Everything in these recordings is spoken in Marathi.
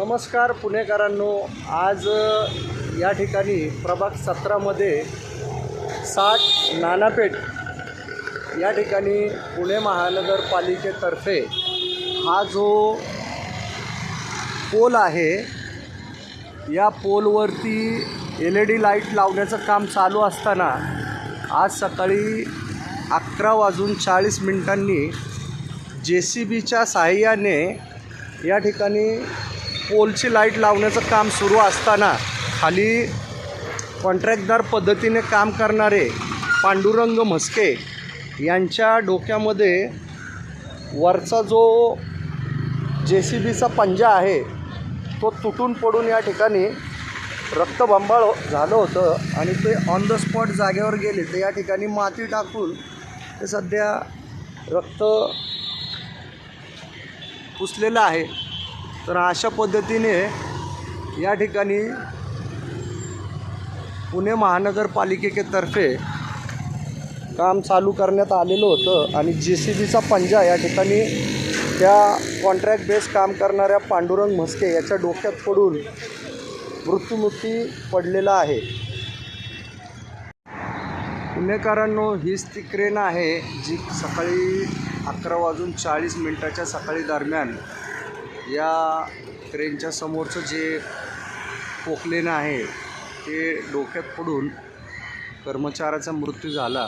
नमस्कार पुणेकरांनो. आज या ठिकाणी प्रभाग सतरामध्ये साठ नानापेठ या ठिकाणी पुणे महानगरपालिकेतर्फे हा जो पोल आहे या पोलवरती एल ई डी लाइट लावण्याचं काम चालू असताना आज सकाळी अकरा वाजून चाळीस मिनिटांनी जे सी बीच्या साहाय्याने या ठिकाणी पोलची लाइट लावण्याचं काम सुरू असताना खाली कॉन्ट्रॅक्टदार पद्धतीने काम करणारे पांडुरंग म्हस्के यांच्या डोक्यामध्ये वरचा जो जे सी बीचा पंजा आहे तो तुटून पडून या ठिकाणी रक्तबंबाळ झालं होतं आणि ते ऑन द स्पॉट जागेवर गेले. ते या ठिकाणी माती टाकून ते सध्या रक्त पुसलेलं आहे. तर अशा पद्धतीने या ठिकाणी पुणे महानगरपालिकेतर्फे काम चालू करण्यात आलेलं होतं आणि जे सी बीचा पंजा या ठिकाणी त्या कॉन्ट्रॅक्ट बेस काम करणाऱ्या पांडुरंग म्हस्के याच्या डोक्यात पडून मृत्युमुखी पडलेला आहे. पुणेकरांनो हीच ती क्रेन आहे जी सकाळी अकरा वाजून चाळीस मिनटाच्या सकाळी दरम्यान या ट्रेनच्या समोरचं जे पोकलेन आहे ते डोक्यात पडून कर्मचाऱ्याचा मृत्यू झाला.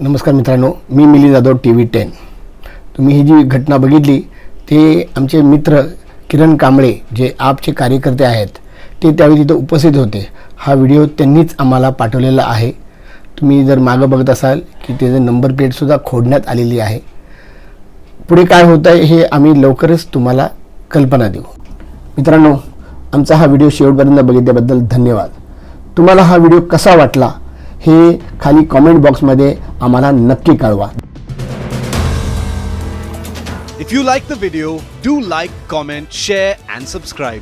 नमस्कार मित्रांनो मी Mili Jadhav T V ten. तुम्ही ही जी घटना बघितली ते आमचे मित्र किरण कांबळे जे आपचे कार्यकर्ते आहेत ते त्यावेळी तिथं उपस्थित होते. हा व्हिडिओ त्यांनीच आम्हाला पाठवलेला आहे. तुम्ही जर मागं बघत असाल की त्याचं नंबर प्लेटसुद्धा खोडण्यात आलेली आहे. पुढे काय होत आहे हे आम्ही लवकरच तुम्हाला कल्पना देऊ. मित्रांनो आमचा हा व्हिडिओ शेवटपर्यंत बघितल्याबद्दल धन्यवाद. तुम्हाला हा व्हिडिओ कसा वाटला हे खाली कॉमेंट बॉक्समध्ये आम्हाला नक्की कळवा. If you like the video do like comment share and subscribe